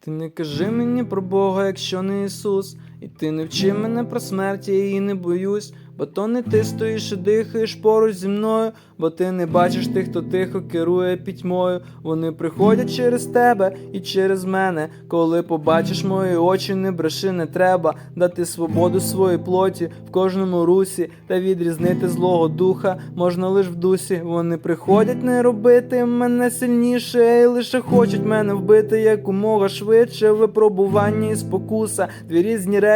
Ти не кажи мені про Бога, якщо не Ісус, і ти не вчи мене про смерть, я її не боюсь, бо то не ти стоїш і дихаєш поруч зі мною, бо ти не бачиш тих, хто тихо керує пітьмою. Вони приходять через тебе і через мене. Коли побачиш мої очі, не бреши, не треба дати свободу своїй плоті в кожному русі та відрізнити злого духа можна лиш в дусі. Вони приходять не робити мене сильніше, і лише хочуть мене вбити якомога швидше. Випробування і спокуса, дві різні речі,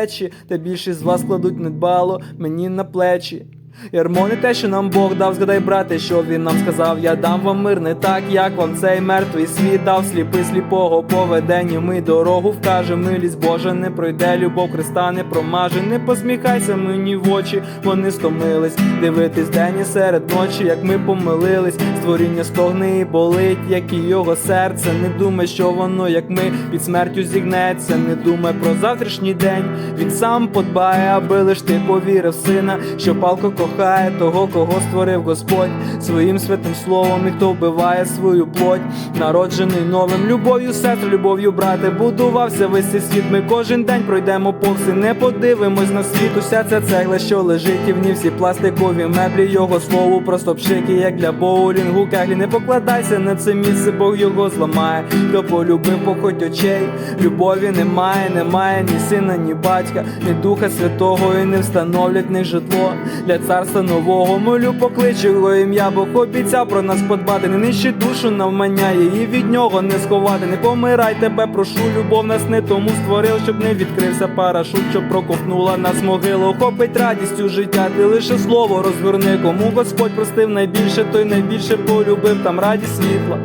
та більшість з вас кладуть недбало мені на плечі. Ярмо не те, що нам Бог дав, згадай, брате, що він нам сказав. Я дам вам мир, не так, як вам цей мертвий світ дав сліпий сліпого поведення. Ми дорогу вкаже, милість Божа не пройде, любов Христа не промаже. Не посміхайся мені в очі, вони стомились. Дивитись день і серед ночі, як ми помилились. Створіння стогне і болить, як і його серце. Не думай, що воно, як ми під смертю зігнеться. Не думай про завтрашній день. Він сам подбає, аби лиш ти повірив сина, що палко кохає того, кого створив Господь своїм святим словом, і хто вбиває свою плоть, народжений новим любов'ю, сестра, любов'ю, брате, будувався весь цей світ. Ми кожен день пройдемо повз і не подивимось на світ. Уся ця цегла, що лежить, і в ній всі пластикові меблі. Його слову просто пшики, як для боулінгу кеглі. Не покладайся на це місце, Бог його зламає. Хто полюбив похоть очей, любові немає, немає ні сина, ні батька, ні духа святого, і не встановлять них житло для царства нового. Молю, поклич його ім'я, Бог обіцяв про нас подбати. Не нищи душу навмання, її від нього не сховати. Не помирай тебе, прошу, любов нас не тому створив, щоб не відкрився парашут, щоб проковтнула нас могила. Охопить радістю життя, ти лише слово розгорни. Кому Господь простив найбільше, той найбільше полюбив. Там радість світла,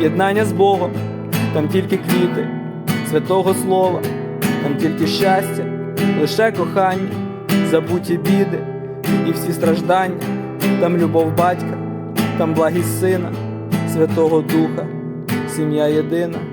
єднання з Богом, там тільки квіти, святого слова, там тільки щастя, лише кохання, забуті біди і всі страждання, там любов батька, там благість сина, Святого Духа, сім'я єдина.